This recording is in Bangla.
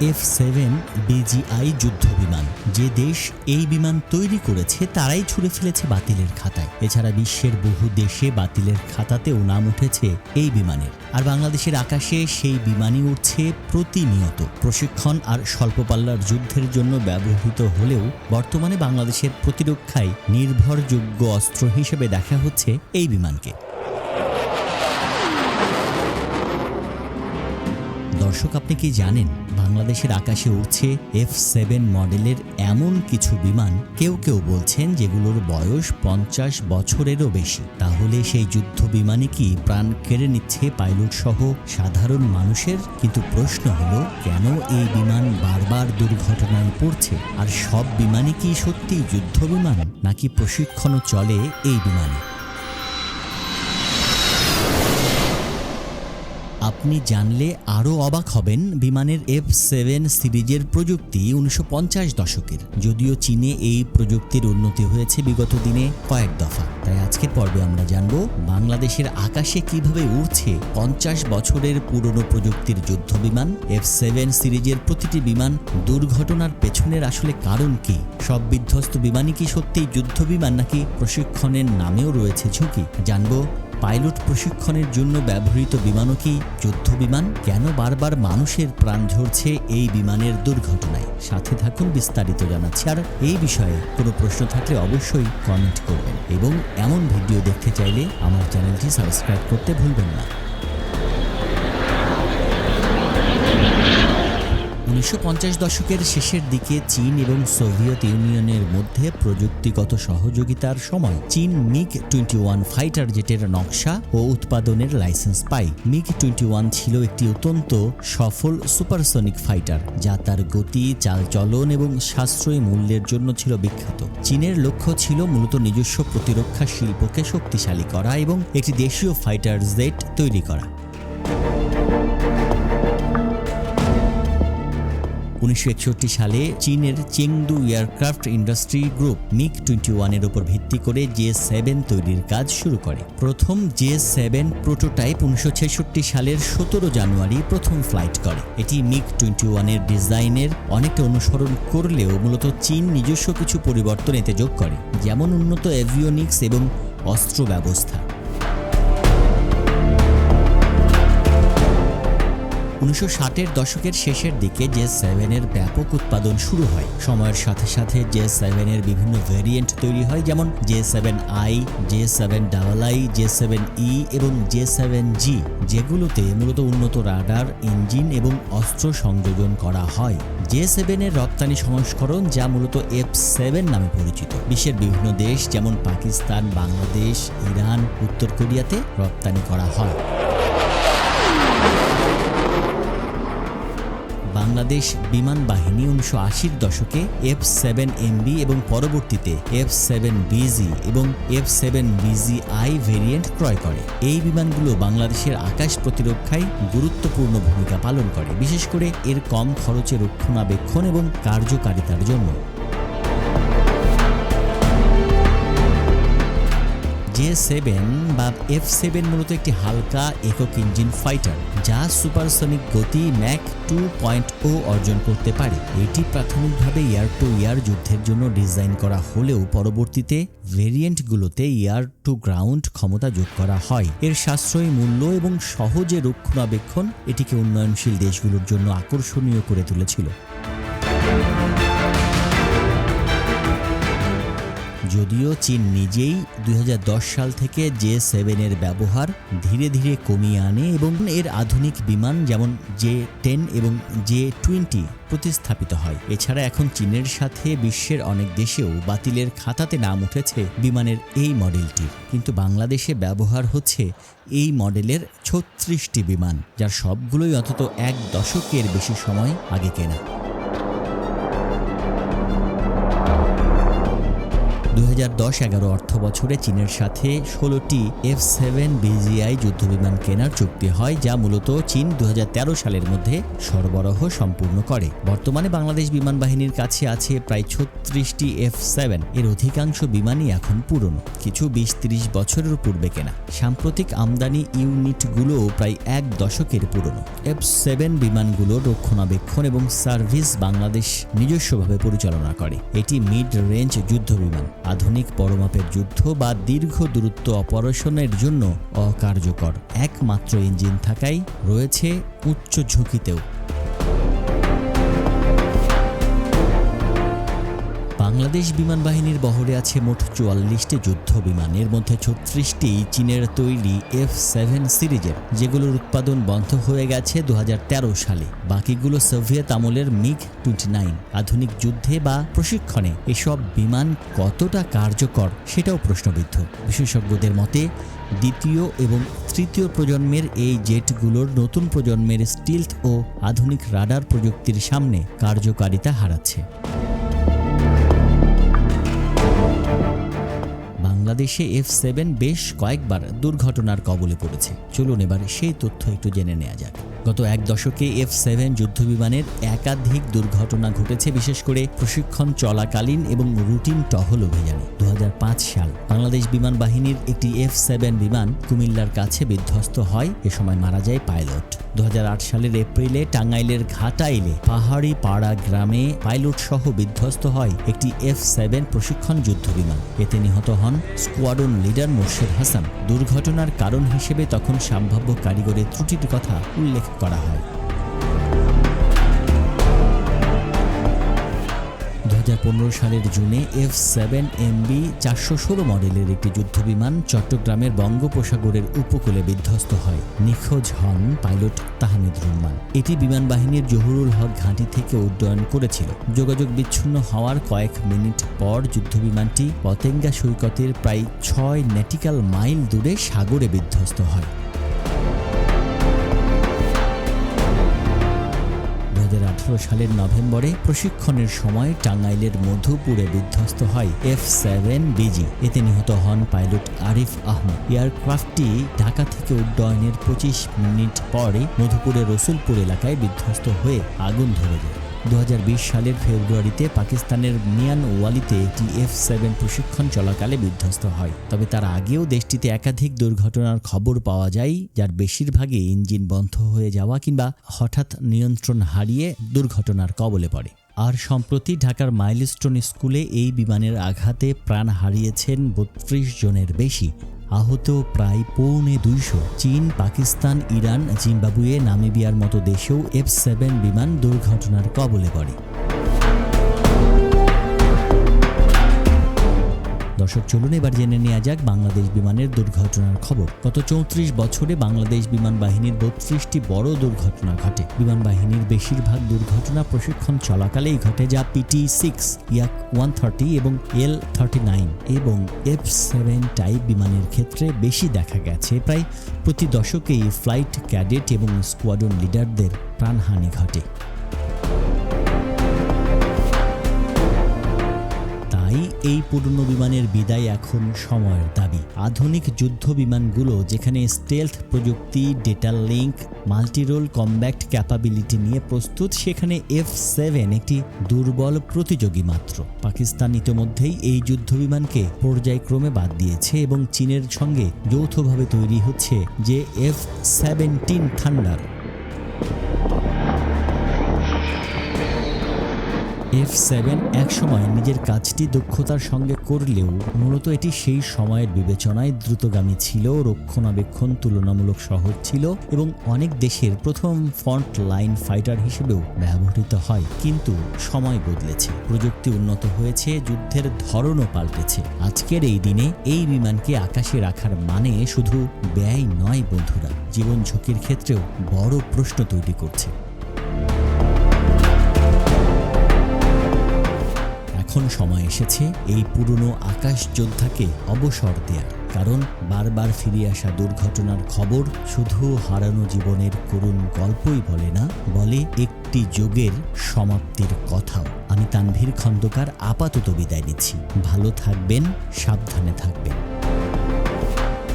এফ সেভেন বিজিআই যুদ্ধ বিমান যে দেশ এই বিমান তৈরি করেছে, তারাই ছুড়ে ফেলেছে বাতিলের খাতায়। এছাড়া বিশ্বের বহু দেশে বাতিলের খাতাতেও নাম উঠেছে এই বিমানের। আর বাংলাদেশের আকাশে সেই বিমানই উঠছে প্রতিনিয়ত। প্রশিক্ষণ আর স্বল্প পাল্লার যুদ্ধের জন্য ব্যবহৃত হলেও বর্তমানে বাংলাদেশের প্রতিরক্ষায় নির্ভরযোগ্য অস্ত্র হিসেবে দেখা হচ্ছে এই বিমানকে। দর্শক, আপনি কি জানেন বাংলাদেশের আকাশে উড়ছে এফ সেভেন মডেলের এমন কিছু বিমান? কেউ কেউ বলছেন যেগুলোর বয়স পঞ্চাশ বছরেরও বেশি। তাহলে সেই যুদ্ধ বিমানে কি প্রাণ কেড়ে নিচ্ছে পাইলট সহ সাধারণ মানুষের? কিন্তু প্রশ্ন হলো, কেন এই বিমান বারবার দুর্ঘটনায় পড়ছে? আর সব বিমানই কি সত্যিই যুদ্ধ বিমান? নাকি প্রশিক্ষণও চলে এই বিমানে? আপনি জানলে আরও অবাক হবেন বিমানের এফ সেভেন সিরিজের প্রযুক্তি উনিশশো পঞ্চাশ দশকের। যদিও চীনে এই প্রযুক্তির উন্নতি হয়েছে বিগত দিনে কয়েক দফা। তাই আজকের পর্বে আমরা জানব বাংলাদেশের আকাশে কীভাবে উড়ছে পঞ্চাশ বছরের পুরনো প্রযুক্তির যুদ্ধ বিমান। এফ সেভেন সিরিজের প্রতিটি বিমান দুর্ঘটনার পেছনের আসলে কারণ কি? সব বিধ্বস্ত বিমানই কি সত্যিই যুদ্ধ বিমান নাকি প্রশিক্ষণের নামেও রয়েছে ঝুঁকি? জানব পাইলট প্রশিক্ষণের জন্য ব্যবহৃত বিমানও কি যুদ্ধ বিমান কেন বারবার মানুষের প্রাণ ঝরছে এই বিমানের দুর্ঘটনায়? সাথে থাকুন, বিস্তারিত জানাচ্ছি। আর এই বিষয়ে কোনো প্রশ্ন থাকলে অবশ্যই কমেন্ট করবেন। এবং এমন ভিডিও দেখতে চাইলে আমার চ্যানেলটি সাবস্ক্রাইব করতে ভুলবেন না। উনিশশো দশকের শেষের দিকে চীন এবং সোভিয়েত ইউনিয়নের মধ্যে প্রযুক্তিগত সহযোগিতার সময় চীন মিগ টোয়েন্টি ওয়ান ফাইটার জেটের নকশা ও উৎপাদনের লাইসেন্স পায়। মিগ টোয়েন্টি ওয়ান ছিল একটি অত্যন্ত সফল সুপারসনিক ফাইটার, যা তার গতি, চালচলন এবং সাশ্রয়ী মূল্যের জন্য ছিল বিখ্যাত। চীনের লক্ষ্য ছিল মূলত নিজস্ব প্রতিরক্ষা শিল্পকে শক্তিশালী করা এবং একটি দেশীয় ফাইটার জেট তৈরি করা। উনিশশো একষট্টি সালে চীনের Chengdu aircraft industry group MiG twenty ওয়ানের উপর ভিত্তি করে জে সেভেন তৈরির কাজ শুরু করে। প্রথম জে সেভেন প্রোটোটাইপ উনিশশো ছেষট্টি সালের সতেরো জানুয়ারি প্রথম ফ্লাইট করে। এটি মিগ টোয়েন্টি ওয়ানের ডিজাইনের অনেকটা অনুসরণ করলেও মূলত চীন নিজস্ব কিছু পরিবর্তন এতে যোগ করে, যেমন উন্নত এভিওনিক্স এবং অস্ত্র ব্যবস্থা। উনিশশো ষাটের দশকের শেষের দিকে জে সেভেনের ব্যাপক উৎপাদন শুরু হয়। সময়ের সাথে সাথে জে সেভেনের বিভিন্ন ভেরিয়েন্ট তৈরি হয়, যেমন J seven I, J seven double I, J seven E এবং জে সেভেন জি, যেগুলোতে মূলত উন্নত রাডার, ইঞ্জিন এবং অস্ত্র সংযোজন করা হয়। জে সেভেনের রপ্তানি সংস্করণ যা মূলত এফ সেভেন নামে পরিচিত। বিশ্বের বিভিন্ন দেশ, যেমন পাকিস্তান, বাংলাদেশ, ইরান, উত্তর কোরিয়াতে রপ্তানি করা হয়। বাংলাদেশ বিমান বাহিনী উনিশশো আশির দশকে এফ সেভেন এমবি এবং পরবর্তীতে এফ সেভেন বিজি এবং F seven BG I variant ক্রয় করে। এই বিমানগুলো বাংলাদেশের আকাশ প্রতিরক্ষায় গুরুত্বপূর্ণ ভূমিকা পালন করে, বিশেষ করে এর কম খরচে রক্ষণাবেক্ষণ এবং কার্যকারিতার জন্য। সেভেন বা এফ সেভেন মূলত একটি হালকা একক ইঞ্জিন ফাইটার যা সুপারসনিক গতি ম্যাক টু পয়েন্ট ও অর্জন করতে পারে। এটি প্রাথমিকভাবে ইয়ার টু ইয়ার যুদ্ধের জন্য ডিজাইন করা হলেও পরবর্তীতে ভেরিয়েন্টগুলোতে ইয়ার টু গ্রাউন্ড ক্ষমতা যোগ করা হয়। এর সাশ্রয়ী মূল্য এবং সহজে রক্ষণাবেক্ষণ এটিকে উন্নয়নশীল দেশগুলোর জন্য আকর্ষণীয় করে তুলেছিল। যদিও চীন নিজেই দু হাজার দশ সাল থেকে জে সেভেনের ব্যবহার ধীরে ধীরে কমিয়ে আনে এবং এর আধুনিক বিমান যেমন জে টেন এবং জে টোয়েন্টি প্রতিস্থাপিত হয়। এছাড়া এখন চীনের সাথে বিশ্বের অনেক দেশেও বাতিলের খাতাতে নাম উঠেছে বিমানের এই মডেলটির কিন্তু বাংলাদেশে ব্যবহার হচ্ছে এই মডেলের ছত্রিশটি বিমান, যার সবগুলোই অন্তত এক দশকের বেশি সময় আগে কেনা। দু হাজার দশ এগারো অর্থ বছরে চীনের সাথে ষোলোটি এফ সেভেন বিজিআই যুদ্ধবিমান কেনার চুক্তি হয়, যা মূলত চীন দু হাজার তেরো সালের মধ্যে সরবরাহ সম্পূর্ণ করে। বর্তমানে বাংলাদেশ বিমান বাহিনীর কাছে আছে প্রায় ছত্রিশটি এফ সেভেন। এর অধিকাংশ বিমানই এখন পুরনো, কিছু বিশ ত্রিশ বছরের পূর্বে কেনা। সাম্প্রতিক আমদানি ইউনিটগুলো প্রায় এক দশকের পুরনো। এফ সেভেন বিমানগুলোর রক্ষণাবেক্ষণ এবং সার্ভিস বাংলাদেশ নিজস্বভাবে পরিচালনা করে। এটি মিড রেঞ্জ যুদ্ধ বিমান আধুনিক পরমাপের যুদ্ধ বা দীর্ঘ দূরত্ব অপারেশনের জন্য অকার্যকর। একমাত্র ইঞ্জিন থাকায় রয়েছে উচ্চ ঝুঁকিতেও। বাংলাদেশ বিমান বাহিনীর বহরে আছে মোট চুয়াল্লিশটি যুদ্ধ বিমান এর মধ্যে ছত্রিশটি চীনের তৈরি এফ সেভেন সিরিজের, যেগুলোর উৎপাদন বন্ধ হয়ে গেছে দু হাজার তেরো সালে। বাকিগুলো সোভিয়েত আমলের মিগ টোয়েন্টি নাইন আধুনিক যুদ্ধে বা প্রশিক্ষণে। এসব বিমান কতটা কার্যকর সেটাও প্রশ্নবিদ্ধ। বিশেষজ্ঞদের মতে, দ্বিতীয় এবং তৃতীয় প্রজন্মের এই জেটগুলোর নতুন প্রজন্মের স্টিলথ ও আধুনিক রাডার প্রযুক্তির সামনে কার্যকারিতা হারাচ্ছে। বাংলাদেশে এফ সেভেন বেশ কয়েকবার দুর্ঘটনার কবলে পড়েছে। চলুন এবার সেই তথ্য একটু জেনে নেওয়া যাক। গত এক দশকে এফ সেভেন যুদ্ধবিমানের একাধিক দুর্ঘটনা ঘটেছে, বিশেষ করে প্রশিক্ষণ চলাকালীন এবং রুটিন টহল অভিযানে। দু হাজার পাঁচ সাল বাংলাদেশ বিমান বাহিনীর একটি এফ সেভেন বিমান কুমিল্লার কাছে বিধ্বস্ত হয়, এ সময় মারা যায় পাইলট। দু হাজার আট সালের এপ্রিলে টাঙ্গাইলের ঘাটাইলে পাহাড়ি পাড়া গ্রামে পাইলট সহ বিধ্বস্ত হয় একটি এফ সেভেন প্রশিক্ষণ যুদ্ধ বিমান এতে নিহত হন স্কোয়াডন লিডার মোর্শেদ হাসান। দুর্ঘটনার কারণ হিসেবে তখন সম্ভাব্য কারিগরের ত্রুটির কথা উল্লেখ করা হয়। দু সালের জুনে এফ সেভেন এমবি চারশো ষোলো মডেলের একটি যুদ্ধবিমান চট্টগ্রামের বঙ্গোপসাগরের উপকূলে বিধ্বস্ত হয়। নিখোঁজ হন পাইলট তাহমিদ রহমান। এটি বিমান বাহিনীর জহুরুল হক ঘাঁটি থেকে উড্ডয়ন করেছিল। যোগাযোগ বিচ্ছিন্ন হওয়ার কয়েক মিনিট পর যুদ্ধবিমানটি পতেঙ্গা সৈকতের প্রায় ছয় ন্যাটিক্যাল মাইল দূরে সাগরে বিধ্বস্ত হয়। সালের নভেম্বরে প্রশিক্ষণের সময় টাঙ্গাইলের মধুপুরে বিধ্বস্ত হয় এফ সেভেন বিজি। এতে নিহত হন পাইলট আরিফ আহমদ। এয়ারক্রাফটটি ঢাকা থেকে উড্ডয়নের পঁচিশ মিনিট পরে মধুপুরের রসুলপুর এলাকায় বিধ্বস্ত হয়ে আগুন ধরে যায়। দু হাজার বিশ সালের ফেব্রুয়ারিতে পাকিস্তানের মিয়ান ওয়ালিতে একটি এফ সেভেন প্রশিক্ষণ চলাকালে বিধ্বস্ত হয়। তবে তার আগেও দেশটিতে একাধিক দুর্ঘটনার খবর পাওয়া যায়, যার বেশিরভাগই ইঞ্জিন বন্ধ হয়ে যাওয়া কিংবা হঠাৎ নিয়ন্ত্রণ হারিয়ে দুর্ঘটনার কবলে পড়ে। আর সম্প্রতি ঢাকার মাইলস্টোন স্কুলে এই বিমানের আঘাতে প্রাণ হারিয়েছেন বত্রিশ জনের বেশি। আহত প্রায় পৌনে দুইশো। চীন, পাকিস্তান, ইরান, জিম্বাবুয়ে, নামিবিয়ার মতো দেশেও এফ সেভেন বিমান দুর্ঘটনার কবলে পড়ে। দর্শক, চলুন এবার জেনে নেওয়া যাক বাংলাদেশ বিমানের দুর্ঘটনার খবর। গত চৌত্রিশ বছরে বাংলাদেশ বিমান বাহিনীর বত্রিশটি বড় দুর্ঘটনা ঘটে। বিমান বাহিনীর বেশিরভাগ দুর্ঘটনা প্রশিক্ষণ চলাকালেই ঘটে, যা PT six Yak one thirty এবং এল থার্টি নাইন এবং এফ সেভেন টাইপ বিমানের ক্ষেত্রে বেশি দেখা গেছে। প্রায় প্রতি দশকেই ফ্লাইট ক্যাডেট এবং স্কোয়াডন লিডারদের প্রাণহানি ঘটে। এই পুরনো বিমানের বিদায় এখন সময়ের দাবি। আধুনিক যুদ্ধ বিমানগুলো যেখানে স্টেলথ প্রযুক্তি data link multirole combat capability নিয়ে প্রস্তুত, সেখানে এফ সেভেন একটি দুর্বল প্রতিযোগী মাত্র। পাকিস্তান ইতিমধ্যেই এই যুদ্ধ বিমানকে পর্যায়ক্রমে বাদ দিয়েছে এবং চীনের সঙ্গে যৌথভাবে তৈরি হচ্ছে যে F seventeen thunder F seven একসময় নিজের কাজটি দক্ষতার সঙ্গে করলেও মূলত এটি সেই সময়ের বিবেচনায় দ্রুতগামী ছিল, রক্ষণাবেক্ষণ তুলনামূলক সহজ ছিল এবং অনেক দেশের প্রথম ফ্রন্ট লাইন ফাইটার হিসেবেও ব্যবহৃত হয়। কিন্তু সময় বদলেছে, প্রযুক্তি উন্নত হয়েছে, যুদ্ধের ধরনও পাল্টেছে। আজকের এই দিনে এই বিমানকে আকাশে রাখার মানে শুধু ব্যয় নয় বন্ধুরা, জীবন ঝুঁকির ক্ষেত্রেও বড় প্রশ্ন তৈরি করছে। এখন সময় এসেছে, এই পুরনো আকাশ যোদ্ধাকে অবসর দেয়ার কারণ বারবার ফিরে আসা দুর্ঘটনার খবর শুধু হারানো জীবনের করুণ গল্পই বলে না, বলে একটি যুগের সমাপ্তির কথাও। আমি তানভীর খন্দকার, আপাতত বিদায় নিচ্ছি। ভালো থাকবেন, সাবধানে থাকবেন।